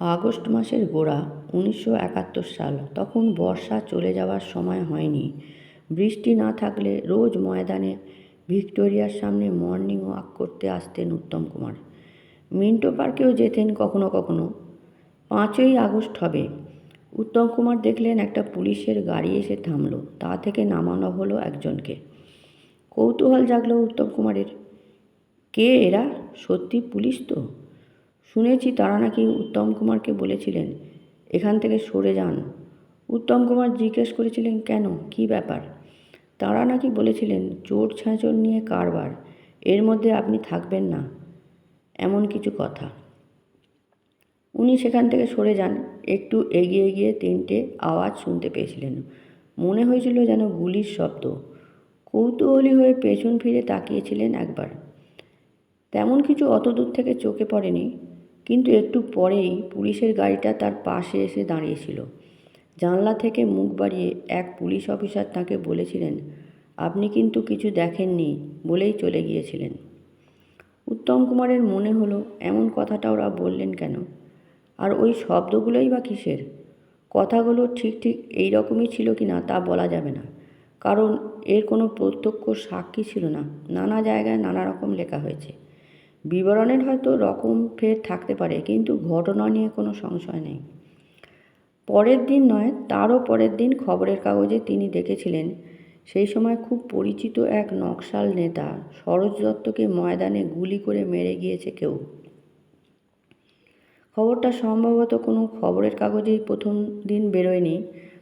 August মাসের গোড়া, উনিশশো একাত্তর সাল। তখন বর্ষা চলে যাওয়ার সময় হয়নি। বৃষ্টি না থাকলে রোজ ময়দানে ভিক্টোরিয়ার সামনে মর্নিং ওয়াক করতে আসতেন উত্তম কুমার। মিন্টো পার্কেও যেতেন কখনো কখনো। পাঁচই আগস্ট হবে। উত্তম কুমার দেখলেন একটা পুলিশের গাড়ি এসে থামল। তা থেকে নামানো হলো একজনকে। কৌতূহল জাগলো উত্তম কুমারের। কে এরা? সত্যি পুলিশ তো? শুনেছি তারা নাকি উত্তম কুমারকে বলেছিলেন, এখান থেকে সরে যান। উত্তম কুমার জিজ্ঞেস করেছিলেন, কেন? কি ব্যাপার? তারা নাকি বলেছিলেন, চোর ছাঁচর নিয়ে কারবার, এর মধ্যে আপনি থাকবেন না। এমন কিছু কথা। উনি সেখান থেকে সরে যান। একটু এগিয়ে গিয়ে তিনটে আওয়াজ শুনতে পেয়েছিলেন। মনে হয়েছিল যেন গুলির শব্দ। কৌতূহলী হয়ে পেছন ফিরে তাকিয়েছিলেন একবার। তেমন কিছু অত দূর থেকে চোখে পড়েনি। কিন্তু একটু পরেই পুলিশের গাড়িটা তার পাশে এসে দাঁড়িয়েছিল। জানলা থেকে মুখ বাড়িয়ে এক পুলিশ অফিসার তাকে বলেছিলেন, আপনি কিন্তু কিছু দেখেননি বলেই চলে গিয়েছিলেন। উত্তম কুমারের মনে হলো, এমন কথাটা ওরা বললেন কেন? আর ওই শব্দগুলোই বা কিসের? কথাগুলো ঠিক ঠিক এই রকমই ছিল কি না তা বলা যাবে না। কারণ এর কোনো প্রত্যক্ষ সাক্ষী ছিল না। নানা জায়গায় নানা রকম লেখা হয়েছে। বিবরণের হয়তো রকম ফের থাকতে পারে, কিন্তু ঘটনা নিয়ে কোনো সংশয় নেই। পরের দিন নয়, তারও পরের দিন খবরের কাগজে তিনি দেখেছিলেন সেই সময় খুব পরিচিত এক নকশাল নেতা সরোজ দত্তকে ময়দানে গুলি করে মেরে গিয়েছে কেউ। খবরটা সম্ভবত কোনো খবরের কাগজেই প্রথম দিন বেরোয়নি,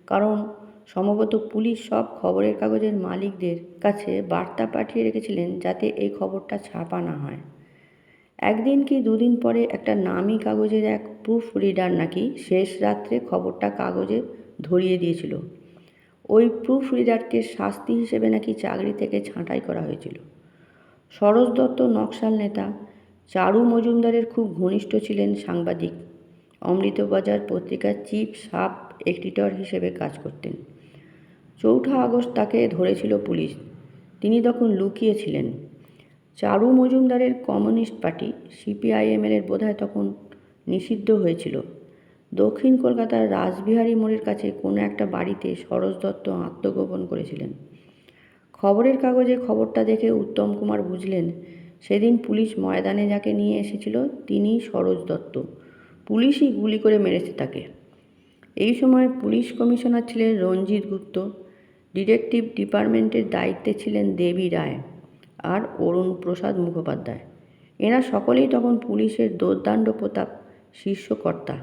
কারণ সম্ভবত পুলিশ সব খবরের কাগজের মালিকদের কাছে বার্তা পাঠিয়ে রেখেছিলেন যাতে এই খবরটা ছাপা না হয়। একদিন কি দুদিন পরে একটা নামি কাগজের এক প্রুফ রিডার নাকি শেষ রাত্রে খবরটা কাগজে ধরিয়ে দিয়েছিল। ওই প্রুফ রিডারকে শাস্তি হিসেবে নাকি চাকরি থেকে ছাঁটাই করা হয়েছিল। সরোজ দত্ত নকশাল নেতা, চারু মজুমদারের খুব ঘনিষ্ঠ ছিলেন সাংবাদিক। অমৃতবাজার পত্রিকার চিফ সাব এডিটর হিসেবে কাজ করতেন। চৌঠা আগস্ট তাকে ধরেছিল পুলিশ। তিনি তখন লুকিয়েছিলেন চারু মজুমদারের কমিউনিস্ট পার্টি সিপিআইএমের বোধহয় তখন নিষিদ্ধ হয়েছিল। দক্ষিণ কলকাতার রাসবিহারী মোড়ের কাছে কোনো একটা বাড়িতে সরোজ দত্ত আত্মগোপন করেছিলেন। খবরের কাগজে খবরটা দেখে উত্তম কুমার বুঝলেন, সেদিন পুলিশ ময়দানে যাকে নিয়ে এসেছিল তিনি সরোজ দত্ত। পুলিশই গুলি করে মেরেছে তাকে। এই সময় পুলিশ কমিশনার ছিলেন রঞ্জিত গুপ্ত, ডিটেকটিভ ডিপার্টমেন্টের দায়িত্বে ছিলেন দেবী রায়। আর অরুণ প্রসাদ মুখোপাধ্যায়। এরা সকলেই তখন পুলিশের দুর্দান্ত প্রতাপ শীর্ষকর্তা।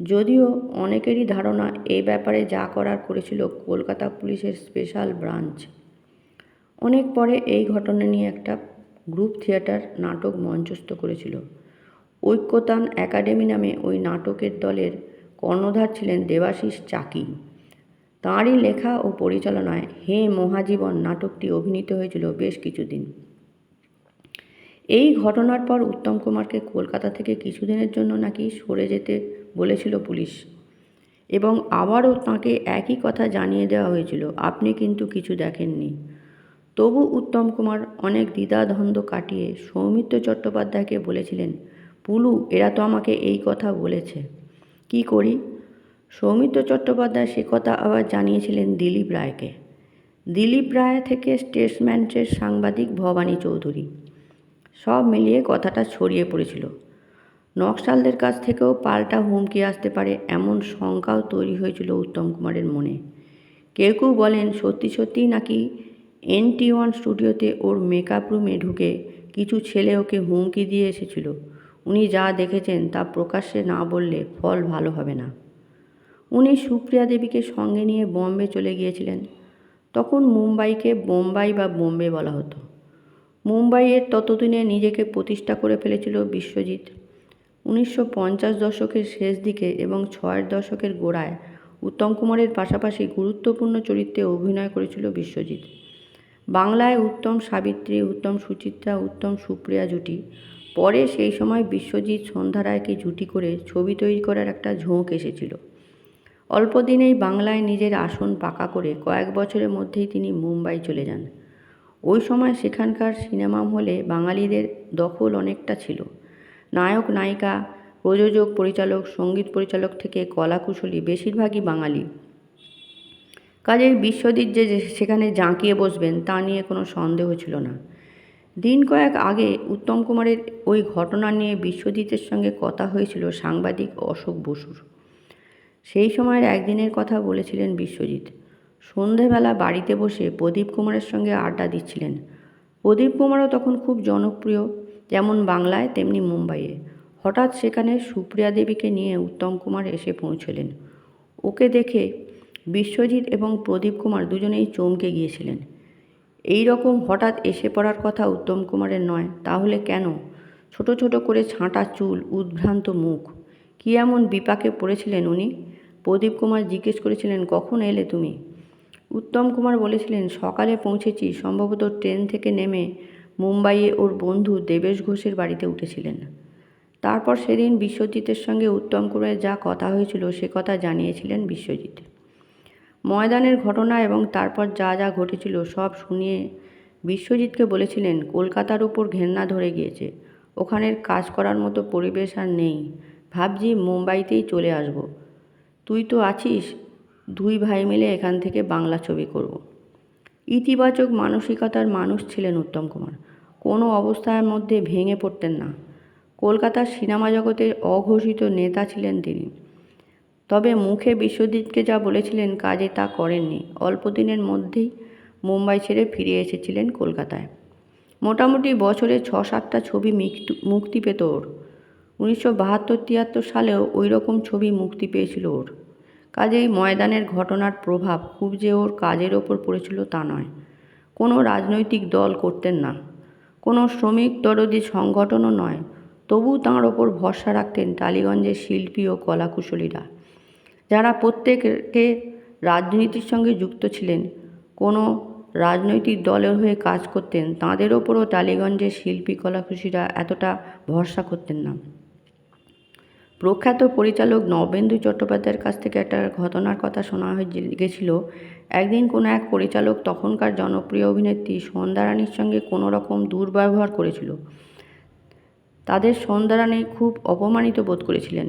যদিও অনেকেরই ধারণা এই ব্যাপারে যা করার করেছিল কলকাতা পুলিশের স্পেশাল ব্রাঞ্চ। অনেক পরে এই ঘটনা নিয়ে একটা গ্রুপ থিয়েটার নাটক মঞ্চস্থ করেছিল। ঐক্যতান একাডেমি নামে ওই নাটকের দলের কর্ণধার ছিলেন দেবাশিস চাকি। তাঁরই লেখা ও পরিচালনায় হে মহাজীবন নাটকটি অভিনীত হয়েছিল বেশ কিছুদিন। এই ঘটনার পর উত্তম কুমারকে কলকাতা থেকে কিছুদিনের জন্য নাকি সরে যেতে বলেছিল পুলিশ এবং আবারও তাঁকে একই কথা জানিয়ে দেওয়া হয়েছিল, আপনি কিন্তু কিছু দেখেননি। তবু উত্তম কুমার অনেক দ্বিধাদ্বন্দ্ব কাটিয়ে সৌমিত্র চট্টোপাধ্যায়কে বলেছিলেন, পুলু, এরা তো আমাকে এই কথা বলেছে, কি করি? সৌমিত্র চট্টোপাধ্যায় সে কথা আবার জানিয়েছিলেন দিলীপ রায়কে। দিলীপ রায় থেকে স্টেটসম্যানের সাংবাদিক ভবানী চৌধুরী। সব মিলিয়ে কথাটা ছড়িয়ে পড়েছিল। নকশালদের কাছ থেকেও পাল্টা হুমকি আসতে পারে এমন শঙ্কাও তৈরি হয়েছিল উত্তম কুমারের মনে। কেউ কেউ বলেন, সত্যি সত্যিই নাকি এন টি ওয়ান স্টুডিওতে ওর মেকআপ রুমে ঢুকে কিছু ছেলে ওকে হুমকি দিয়ে এসেছিল। উনি যা দেখেছেন তা প্রকাশ্যে না বললে ফল ভালো হবে না। উনি সুপ্রিয়া দেবীকে সঙ্গে নিয়ে বোম্বে চলে গিয়েছিলেন। তখন মুম্বাইকে বোম্বাই বা বোম্বে বলা হতো। মুম্বাইয়ের ততদিনে নিজেকে প্রতিষ্ঠা করে ফেলেছিল বিশ্বজিৎ। উনিশশো পঞ্চাশ দশকের শেষ দিকে এবং ছয়ের দশকের গোড়ায় উত্তম কুমারের পাশাপাশি গুরুত্বপূর্ণ চরিত্রে অভিনয় করেছিল বিশ্বজিৎ। বাংলায় উত্তম সাবিত্রী, উত্তম সুচিত্রা, উত্তম সুপ্রিয়া জুটি। পরে সেই সময় বিশ্বজিৎ সন্ধ্যা রায়কে জুটি করে ছবি তৈরি করার একটা ঝোঁক এসেছিল। অল্প দিনেই বাংলায় নিজের আসন পাকা করে কয়েক বছরের মধ্যেই তিনি মুম্বাই চলে যান। ওই সময় সেখানকার সিনেমা হলে বাঙালিদের দখল অনেকটা ছিল। নায়ক, নায়িকা, প্রযোজক, পরিচালক, সংগীত পরিচালক থেকে কলাকুশলী বেশিরভাগই বাঙালি। কাজেই বিশ্বজিৎ যে সেখানে জাঁকিয়ে বসবেন তা নিয়ে কোনো সন্দেহ ছিল না। দিন কয়েক আগে উত্তম কুমারের ওই ঘটনা নিয়ে বিশ্বজিতের সঙ্গে কথা হয়েছিল সাংবাদিক অশোক বসুর। সেই সময়ের একদিনের কথা বলেছিলেন বিশ্বজিৎ। সন্ধেবেলা বাড়িতে বসে প্রদীপ কুমারের সঙ্গে আড্ডা দিচ্ছিলেন। প্রদীপ কুমারও তখন খুব জনপ্রিয়, যেমন বাংলায়, তেমনি মুম্বাইয়ে। হঠাৎ সেখানে সুপ্রিয়া দেবীকে নিয়ে উত্তম কুমার এসে পৌঁছলেন। ওকে দেখে বিশ্বজিৎ এবং প্রদীপ কুমার দুজনেই চমকে গিয়েছিলেন। এই রকম হঠাৎ এসে পড়ার কথা উত্তম কুমারের নয়, তাহলে কেন? ছোট ছোট করে ছাঁটা চুল, উদ্ভ্রান্ত মুখ। কী এমন বিপাকে পড়েছিলেন উনি? প্রদীপ কুমার জিজ্ঞেস করেছিলেন, কখন এলে তুমি? উত্তম কুমার বলেছিলেন, সকালে পৌঁছেছি। সম্ভবত ট্রেন থেকে নেমে মুম্বাইয়ে ওর বন্ধু দেবেশ ঘোষের বাড়িতে উঠেছিলেন। তারপর সেদিন বিশ্বজিতের সঙ্গে উত্তম কুমারের যা কথা হয়েছিল, সে কথা জানিয়েছিলেন বিশ্বজিৎ। ময়দানের ঘটনা এবং তারপর যা যা ঘটেছিল, সব শুনিয়ে বিশ্বজিৎকে বলেছিলেন, কলকাতার উপর ঘেন্না ধরে গিয়েছে। ওখানের কাজ করার মতো পরিবেশ আর নেই। ভাবছি মুম্বাইতেই চলে আসব। তুই তো আছিস, দুই ভাই মিলে এখান থেকে বাংলা ছবি করব। ইতিবাচক মানসিকতার মানুষ ছিলেন উত্তম কুমার। কোনো অবস্থার মধ্যে ভেঙে পড়তেন না। কলকাতার সিনেমা জগতের অঘোষিত নেতা ছিলেন তিনি। তবে মুখে বিশ্বজিৎকে যা বলেছিলেন, কাজে তা করেননি। অল্প দিনের মধ্যেই মুম্বাই ছেড়ে ফিরে এসেছিলেন কলকাতায়। মোটামুটি বছরে ছ সাতটা ছবি মুক্তি পেত ওর। উনিশশো বাহাত্তর তিয়াত্তর সালেও ওই রকম ছবি মুক্তি পেয়েছিল ওর। কাজেই ময়দানের ঘটনার প্রভাব খুব যে ওর কাজের ওপর পড়েছিল তা নয়। কোনো রাজনৈতিক দল করতেন না। কোনো শ্রমিক দরদি সংগঠনও নয়। তবু তাঁর ওপর ভরসা রাখতেন টালিগঞ্জের শিল্পী ও কলাকুশলীরা। যারা প্রত্যেকে রাজনীতির সঙ্গে যুক্ত ছিলেন, কোনো রাজনৈতিক দলের হয়ে কাজ করতেন, তাঁদের ওপরও টালিগঞ্জের শিল্পী কলাকুশলীরা এতটা ভরসা করতেন না। প্রখ্যাত পরিচালক নবেন্দু চট্টোপাধ্যায়ের কাছ থেকে একটা ঘটনার কথা শোনা হয়ে গেছিল। একদিন কোনো এক পরিচালক তখনকার জনপ্রিয় অভিনেত্রী সন্ধ্যারানীর সঙ্গে কোনো রকম দুর্ব্যবহার করেছিল। তাদের সন্ধ্যারানী খুব অপমানিত বোধ করেছিলেন।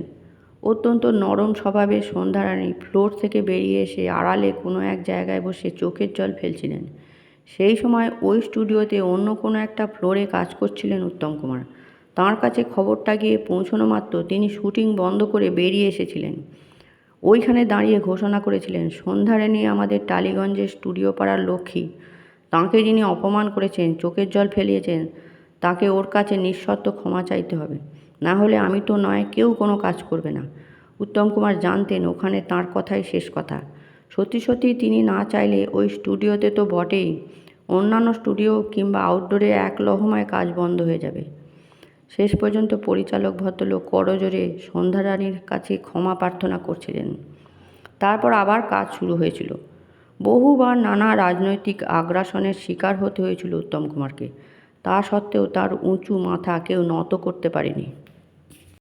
অত্যন্ত নরম স্বভাবের সন্ধ্যারানী ফ্লোর থেকে বেরিয়ে এসে আড়ালে কোনো এক জায়গায় বসে চোখের জল ফেলছিলেন। সেই সময় ওই স্টুডিওতে অন্য কোনো একটা ফ্লোরে কাজ করছিলেন উত্তম কুমার। তাঁর কাছে খবরটা গিয়ে পৌঁছানো মাত্র তিনি শুটিং বন্ধ করে বেরিয়ে এসেছিলেন। ওইখানে দাঁড়িয়ে ঘোষণা করেছিলেন সন্ধ্যারানী আমাদের টালিগঞ্জের স্টুডিও পাড়ার লক্ষ্মী। তাঁকে যিনি অপমান করেছেন, চোখের জল ফেলিয়েছেন, তাকে ওর কাছে নিঃশর্ত ক্ষমা চাইতে হবে। না হলে আমি তো নয়, কেউ কোনো কাজ করবে না। উত্তম কুমার জানতেন ওখানে তাঁর কথাই শেষ কথা। সত্যি সত্যি তিনি না চাইলে ওই স্টুডিওতে তো বটেই। অন্যান্য স্টুডিও কিংবা আউটডোরে এক লহমায় কাজ বন্ধ হয়ে যাবে। শেষ পর্যন্ত পরিচালক ভদ্রলোক করজোরে সন্ধ্যারানীর কাছে ক্ষমা প্রার্থনা করছিলেন। তারপর আবার কাজ শুরু হয়েছিল। বহুবার নানা রাজনৈতিক আগ্রাসনের শিকার হতে হয়েছিল উত্তম কুমারকে। তা সত্ত্বেও তার উঁচু মাথা কেউ নত করতে পারেনি।